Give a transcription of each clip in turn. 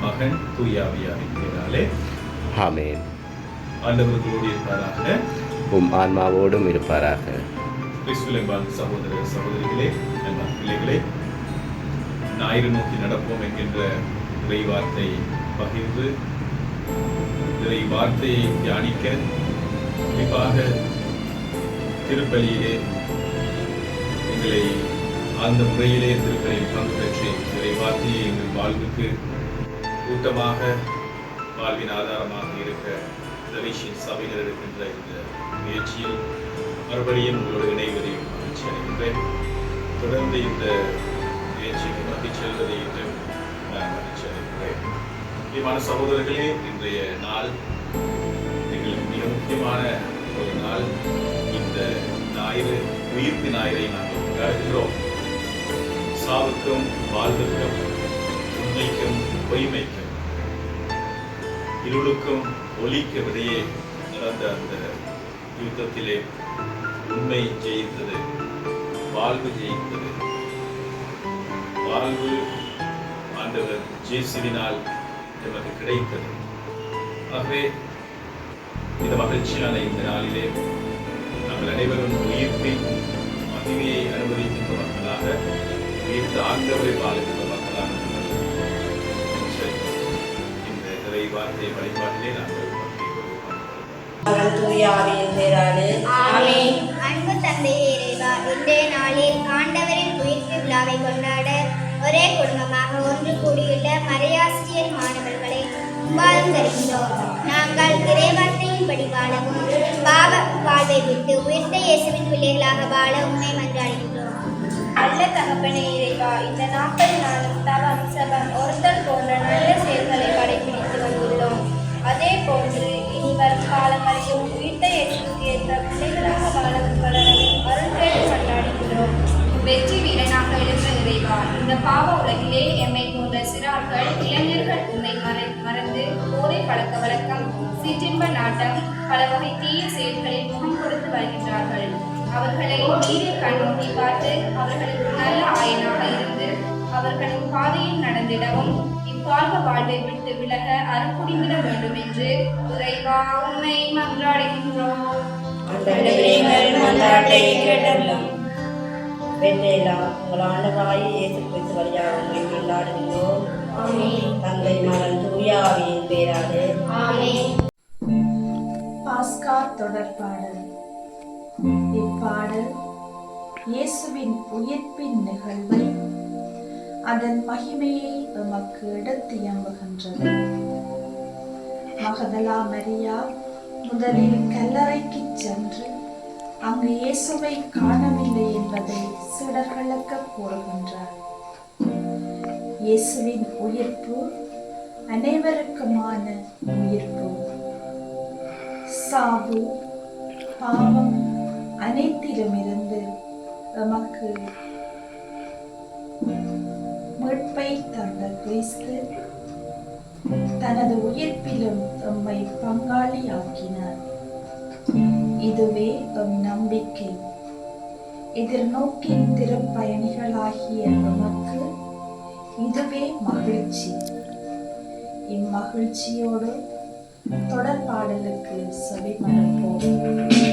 மகன் தூயாவியாரின் பெயராலே ஆமென். ஆண்டவர்களோடு இருப்பாராக உம் ஆன்மாவோடும் இருப்பாராக. கிறிஸ்துவின் சகோதர சகோதரிகளே அன்பான பிள்ளைகளே ஞாயிறு நோக்கி நடப்போம் என்கின்ற இறை வார்த்தை பகிர்ந்து இறை வார்த்தையை தியானிக்க குறிப்பாக திருப்பலியிலே எங்களை அந்த முறையிலே திருப்பலியில் பங்கு பெற்று இறை வார்த்தையை எங்கள் வாழ்வுக்கு கூட்டமாக வாழ்வின் ஆதாரமாக இருக்க ரவிஷின் சபைகள் எடுக்கின்ற இந்த முயற்சியில் மறுபடியும் உங்களோடு இணைவதையும் மகிழ்ச்சி அடைகின்றேன். தொடர்ந்து இந்த முயற்சிக்கு நோக்கி செல்வதை என்றும் நான் மகிழ்ச்சி அடைகின்றேன். முக்கியமான சகோதரர்களே இன்றைய நாள் எங்களுக்கு மிக முக்கியமான ஒரு நாள். இந்த ஞாயிறு உயிர்ப்பு ஞாயிறை நாங்கள் கொண்டாடுகிறோம். சாவுக்கும் வாழ்வுக்கும் உண்மைக்கும் பொய்மைக்கும் இருளுக்கும் ஒளிக்கும் இடையே நடந்த அந்த யுத்தத்திலே உண்மை ஜெயித்தது வாழ்வு ஜெயித்தது. வாழ்வு ஆண்டவர் ஜேசுவினால் நமக்கு கிடைத்தது. ஆகவே இந்த மகிழ்ச்சியான இந்த நாளிலே நாங்கள் அனைவரும் உயிர்ப்பின் மகிமையை அனுபவிக்கின்ற மக்களாக உயிர்த்த ஆண்டவரை பாலுகின்ற இறை வழிபாட்டிலே நாங்கள் அன்பு தந்தையே இறைவா இன்றைய நாளில் ஆண்டவரின் உயிர்ப்பு விழாவை கொண்டாட ஒரே குடும்பமாக ஒன்று கூடியுள்ள மறையாசிரியர் மாணவர்களை உம்பாலும் தருகின்றோம் நாங்கள் இறைவார்த்தையின்படி வாழவும் பாவ வாழ்வை விட்டு உயர்ந்த இயேசுவின் பிள்ளைகளாக வாழ உண்மை மன்றாடுகின்றோம். நல்ல தகப்பனே இறைவா இந்த நாற்பது நாளும் தவம் சபம் ஒருத்தல் போன்ற நல்ல செயல்களை படைக்கிறோம் நாட்டம் பல வகை தீய செயல்களில் முகம் கொடுத்து வருகின்றார்கள். அவர்களை நீரில் கண்ணோக்கி பார்த்து அவர்களுக்கு நல்ல ஆயனாக இருந்து அவர்களின் பாதையில் நடந்திடவும் இப்பால்வ வாழ்வை விட்டு விலக அருள்புரிந்திட வேண்டும் என்று இறைவா உண்மை மன்றாடுகின்றோம். வெண்ணையிலா உங்கள் ஆண்டவராய் இயேசு கிறிஸ்து வழியாக உங்களை கொண்டாடுகின்றோம் தந்தை மகன் தூயாவின் பேராலே. ஆமென். பாஸ்கா தொடர்பாடல் இப்பாடல் இயேசுவின் உயிர்ப்பின் நிகழ்வை. அதன் மகிமையை எமக்கு எடுத்தியம்புகின்றது மகதலா மரியா முதலில் கல்லறைக்கு சென்று அங்கு இயேசுவை காணவில்லை என்பதை சீடர்களுக்கு கூறுகின்றார். இயேசுவின் உயிர்ப்பு அனைவருக்குமான உயிர்ப்பு. சாவு பாவம் அனைத்திலுமிருந்து எமக்கு மீட்பை தந்த கிறிஸ்து தனது உயிர்ப்பிலும் எம்மை பங்காளியாக்கினார். இதுவே எம் நம்பிக்கை. எதிர்நோக்கின் திருப்பயணிகளாகிய நமக்கு இதுவே மகிழ்ச்சி. இம்மகிழ்ச்சியோடு தொடர்பாடலுக்கு செவி மறப்போம்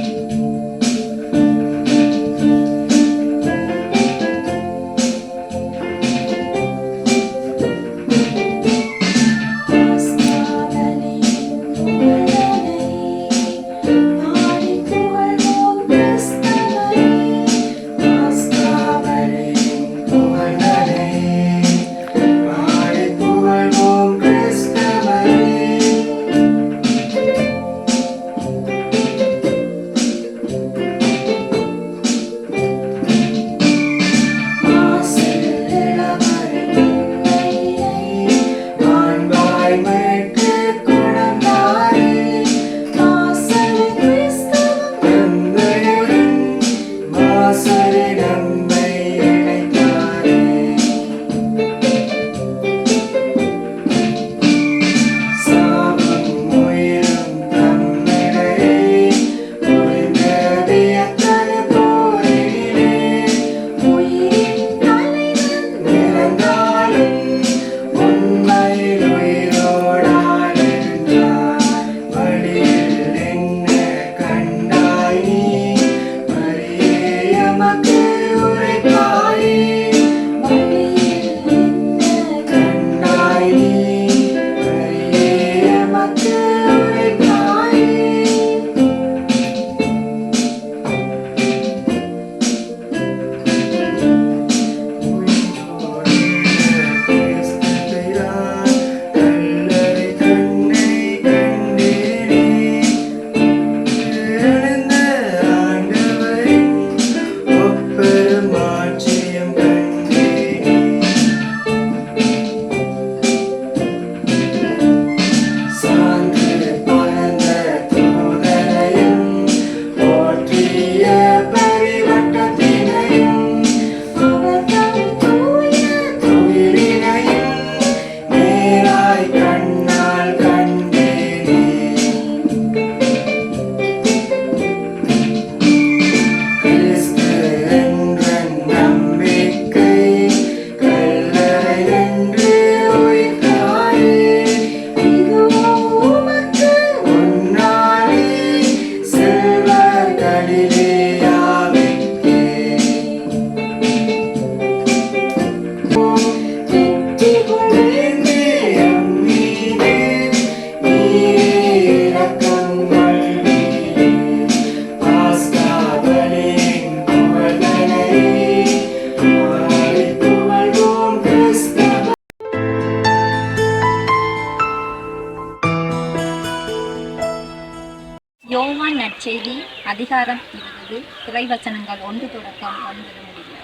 அதிகாரம் இருபது இறைவசனங்கள் ஒன்று தொடக்கம் ஒன்பது முடிவு.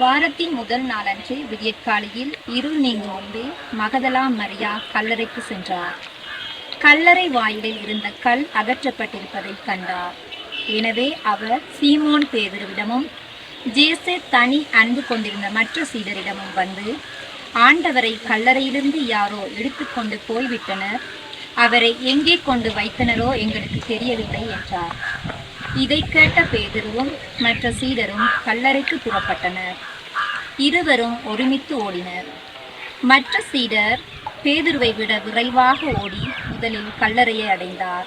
வாரத்தின் முதல் நாளன்று விடியற்காலையில் இருள் நீங்கும் முன்பே மகதலா மரியா கல்லறைக்கு சென்றார். கல்லறை வாயிலில் இருந்த கல் அகற்றப்பட்டிருப்பதை கண்டார். எனவே அவர் சீமோன் பேதரிடமும் ஜேசே தனி அன்பு கொண்டிருந்த மற்ற சீடரிடமும் வந்து ஆண்டவரை கல்லறையிலிருந்து யாரோ எடுத்துக்கொண்டு போய்விட்டனர். அவரை எங்கே கொண்டு வைத்தனரோ எங்களுக்கு தெரியவில்லை என்றார். இதை கேட்ட பேதுருவும் மற்ற சீடரும் கல்லறைக்கு புறப்பட்டனர். இருவரும் ஒருமித்து ஓடினர். மற்ற சீடர் பேதுருவை விட விரைவாக ஓடி முதலில் கல்லறையை அடைந்தார்.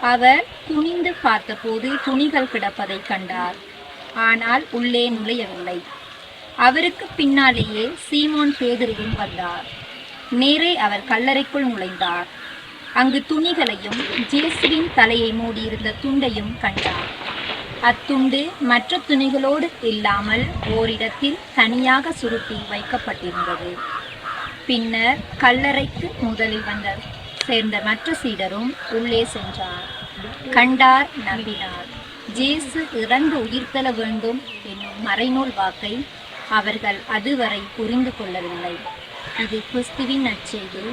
அவர் குனிந்து பார்த்தபோது துணிகள் கிடப்பதை கண்டார். ஆனால் உள்ளே நுழையவில்லை. அவருக்கு பின்னாலேயே சீமோன் பேதுருவும் வந்தார். நேரே அவர் கல்லறைக்குள் நுழைந்தார். அங்கு துணிகளையும் ஜேசுவின் தலையை மூடியிருந்த துண்டையும் கண்டார். அத்துண்டு மற்ற துணிகளோடு இல்லாமல் ஓரிடத்தில் தனியாக சுருட்டி வைக்கப்பட்டிருந்தது. பின்னர் கல்லறைக்கு முதலில் வந்த சேர்ந்த மற்ற சீடரும் உள்ளே சென்றார். கண்டார் நம்பினார். ஜேசு இறந்து உயிர்த்தள வேண்டும் என்னும் மறைநூல் வாக்கை அவர்கள் அதுவரை புரிந்து கொள்ளவில்லை. இது கிறிஸ்துவின் நற்செய்தி.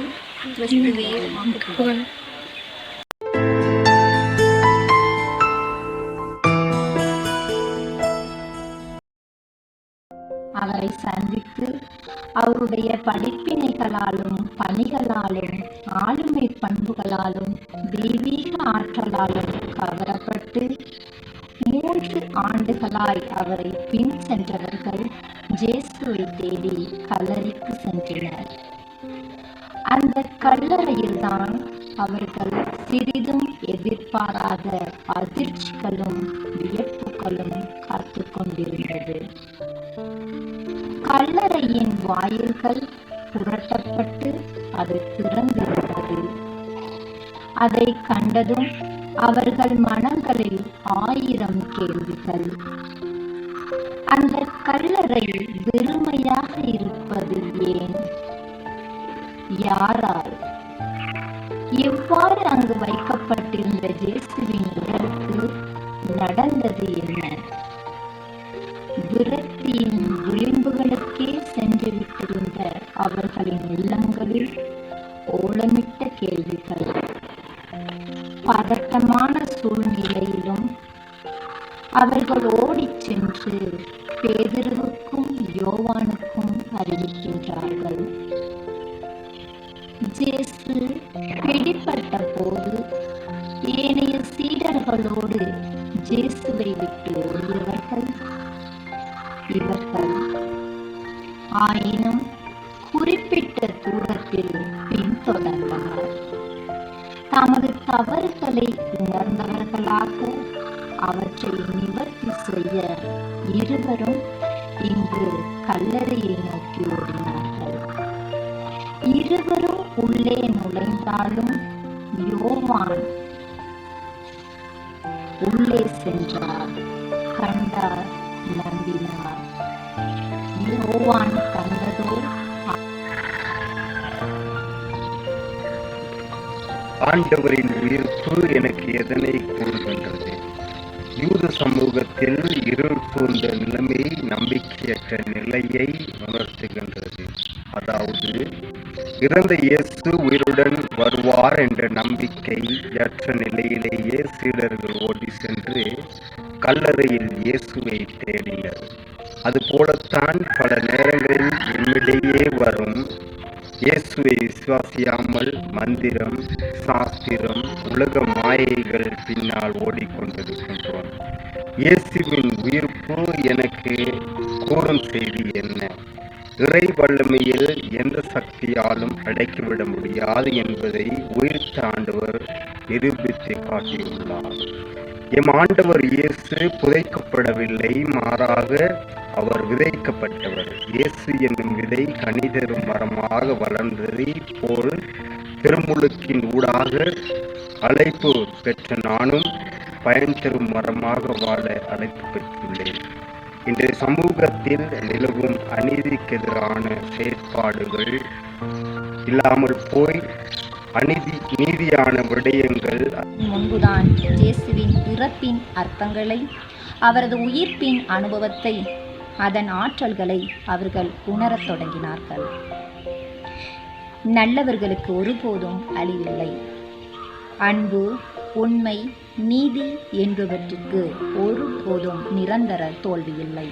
அவரை சந்தித்து அவருடைய படிப்பினைகளாலும் பணிகளாலும் ஆளுமை பண்புகளாலும் தெய்வீக ஆற்றலாலும் கவரப்பட்டு மூன்று ஆண்டுகளாய் அவரை பின் சென்றவர்கள் அந்த கல்லறையில்தான் அவர்கள் சிறிதும் எதிர்பாராத அதிர்ச்சிகளும் வியப்புகளும் காத்து கொண்டிருந்தது. கல்லறையின் வாயில்கள் புரட்டப்பட்டு அது திறந்திருந்தது. அதை கண்டதும் அவர்கள் மனங்களில் ஆயிரம் கேள்விகள். அந்த கல்லறை வெறுமையாக இருந்தது. வைக்கப்பட்டிருந்த இயேசுவின் உடலுக்கு நடந்தது என்ன? விரக்தியின் விளிம்புகளுக்கே சென்று விட்டிருந்த அவர்களின் இல்லங்களில் ஆயினும் குறிப்பிட்ட தூரத்தில் பின்தொடர்ந்தார் தமது தவறுகளை உணர்ந்தவர்களாக அவற்றை நிவர்த்தி செய்ய இருவரும் இங்கு கல்லறையை நோக்கி யோவான் கண்டதோ ஆண்டவரின் உயிர்ப்பு எனக்கு எதனை கூறுகின்றது? யூத சமூகத்தில் இருள் சூழ்ந்த நிலைமை நம்பிக்கையற்ற நிலையை உணர்த்துகின்றது. அதாவது இறந்த இயேசு உயிருடன் வருவார் என்ற நம்பிக்கை ஏற்ற நிலையிலேயே சீடர்கள் ஓடி சென்று கல்லறையில் இயேசுவை தேடினர். அதுபோலத்தான் பல நேரங்களில் என்னிடையே வரும். இயேசுவை விசுவாசியாமல் மந்திரம் சாஸ்திரம் உலக மாயைகள் பின்னால் ஓடிக்கொண்டிருக்கின்றோம். இயேசுவின் உயிர்ப்பு எனக்கு கூறும் செய்தி என்ன? இறை வல்லமையில் எந்த சக்தியாலும் அடைக்கிவிட முடியாது என்பதை உயிர்த்த ஆண்டவர் நிரூபித்து காட்டியுள்ளார். எம் ஆண்டவர் இயேசு புதைக்கப்படவில்லை மாறாக அவர் விதைக்கப்பட்டவர். இயேசு என்னும் விதை கனிதரும் மரமாக வளர்ந்ததை போல் திருமுழுக்கின் ஊடாக அழைப்பு பெற்ற நானும் பயன் தரும் மரமாக வாழ அழைப்பு பெற்றுள்ளேன். இன்றைய சமூகத்தில் நிலவும் அநீதிக்கு எதிரான செயற்பாடுகள் இல்லாமல் போய் அநீதி நீதியான விடயங்கள் முன்புதான் இயேசுவின் இறப்பின் அர்த்தங்களை அவரது உயிர்ப்பின் அனுபவத்தை அதன் ஆற்றல்களை அவர்கள் உணரத் தொடங்கினார்கள். நல்லவர்களுக்கு ஒருபோதும் அழிவில்லை. அன்பு உண்மை நீதி என்பவற்றுக்கு ஒருபோதும் நிரந்தர தோல்வியில்லை.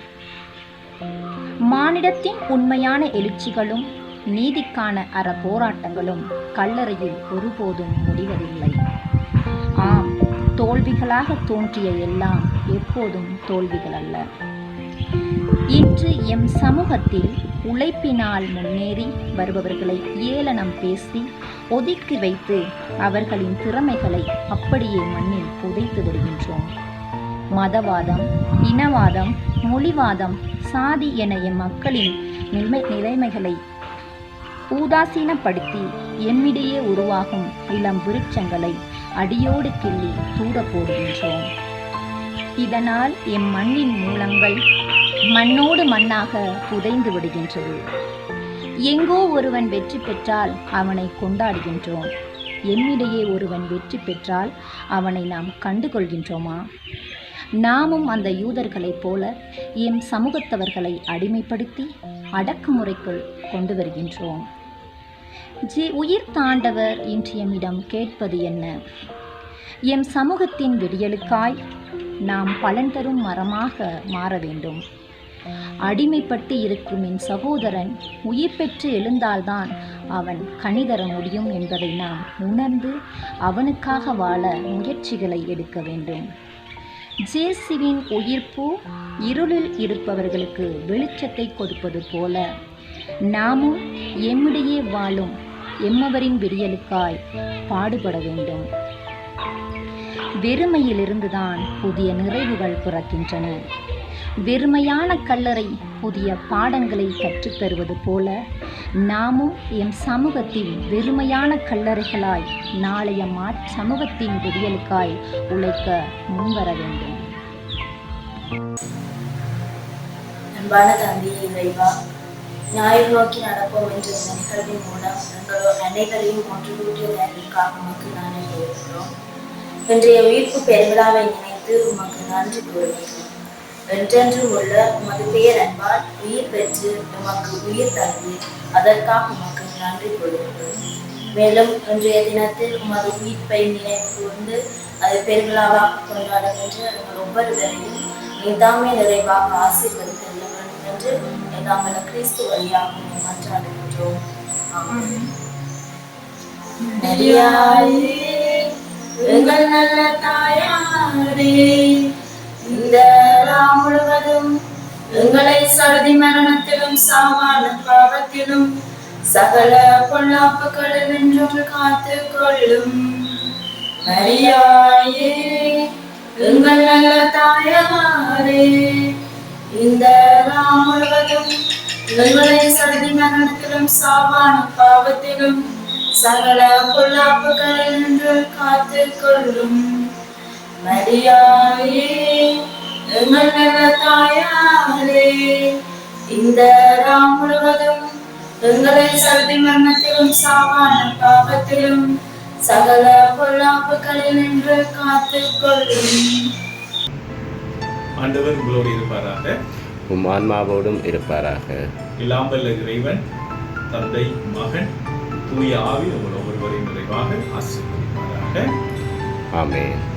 மானிடத்தின் உண்மையான எழுச்சிகளும் நீதிக்கான அற போராட்டங்களும் கல்லறையில் ஒருபோதும் முடிவதில்லை. ஆம் தோல்விகளாக தோன்றிய எல்லாம் எப்போதும் தோல்விகள் அல்ல இன்று எம் சமூகத்தில் உழைப்பினால் முன்னேறி வருபவர்களை ஏளனம் பேசி ஒதுக்கி வைத்து அவர்களின் திறமைகளை அப்படியே மண்ணில் புதைத்து விடுகின்றோம். மதவாதம் இனவாதம் மொழிவாதம் சாதி என எம் மக்களின் நிலைமை நிலைமைகளை ஊதாசீனப்படுத்தி எம்மிடையே உருவாகும் இளம் விருட்சங்களை அடியோடு கிள்ளி தூர போடுகின்றோம். இதனால் எம் மண்ணின் மூலங்கள் மண்ணோடு மண்ணாக புதைந்து விடுகின்றது. எங்கோ ஒருவன் வெற்றி பெற்றால் அவனை கொண்டாடுகின்றோம். எம்மிடையே ஒருவன் வெற்றி பெற்றால் அவனை நாம் கண்டுகொள்கின்றோமா? நாமும் அந்த யூதர்களைப் போல எம் சமூகத்தவர்களை அடிமைப்படுத்தி அடக்குமுறைக்குள் கொண்டு வருகின்றோம். ஜி உயிர் தாண்டவர் இன்று எம்மிடம் கேட்பது என்ன? எம் சமூகத்தின் விடியலுக்காய் நாம் பலன் தரும் மரமாக மாற வேண்டும். அடிமைப்பட்டு இருக்கும் என் சகோதரன் உயிர் பெற்று எழுந்தால்தான் அவன் கணிதர முடியும் என்பதை நாம் உணர்ந்து அவனுக்காக வாழ முயற்சிகளை எடுக்க வேண்டும். ஜேசுவின் உயிர்ப்பு இருளில் இருப்பவர்களுக்கு வெளிச்சத்தை கொடுப்பது போல நாமும் எம்மிடையே வாழும் எம்மவரின் விடியலுக்காய் பாடுபட வேண்டும். வெறுமையிலிருந்துதான் புதிய நிறைவுகள் பிறக்கின்றன. வெறுமையான கல்லறை புதிய பாடங்களை கற்றுத்தருவது போல நாமும் எம் சமூகத்தின் வெறுமையான கல்லறைகளாய் நாளைய மா சமூகத்தின் விடியலுக்காய் உழைக்க முன்வர வேண்டும். அன்பான தம்பி இறைவா ஞாயிறு நோக்கி நடப்போம் என்ற இந்த நிகழ்வின் மூலம் எங்கள் அனைவரையும் ஒன்று கூட்டிய உமக்கு நன்றி கூறுகிறோம் இன்றைய உயிர்ப்பு பெருவிழாவை நினைத்து உமக்கு நன்றி கூறுகிறோம் என்றென்றும் உள்ள உமது பெயர் அன்பால் உயிர் பெற்று உமக்கு உயிர் தந்து அதற்காக உமக்கு நன்றி கூறுகிறோம். மேலும் இன்றைய தினத்தில் உமது உயிர்ப்பை நினைவு கூர்ந்து அதை பெருவிழாவாக கொண்டாடுகின்ற எங்கள் ஒவ்வொருவரையும் நீதாமே நிறைவாக ஆசீர்வதித்தல் வேண்டும் என்று நாங்கள் கிறிஸ்து வழியாக மாற்றாடுகின்றோம் எங்கள் நல்ல தாயாரே இந்த நாம் முழுவதும் எங்களை சரதி மரணத்திலும் சாமான பாவத்திலும் சகல பொல்லாப்புகளில் நின்றும் காத்து கொள்ளும். மரியாயே எங்கள் நல்ல தாயமாரே இந்த நாம் முழுவதும் எங்களை சதி மரணத்திலும் சாவான பாவத்திலும் சகல பொல்லாப்புகளில் என்று காத்து கொள்ளும். மரியாயே எங்கள் நல்ல தாயாரே. இந்த நாம் முழுவதும் எங்களை மரணத்திலும் சாவான பாவத்திலும் சகல பொல்லாப்புகளில் நின்று காத்து கொள்ளும். ஆண்டவர் உங்களோடு இருப்பாராக. உம் ஆன்மாவோடும் இருப்பாராக. இல்லாமல் இறைவன் தந்தை மகன் தூய ஆவி உங்கள் ஒவ்வொருவரையும் நிறைவாக ஆசீர்வதிப்பாராக. ஆமென்.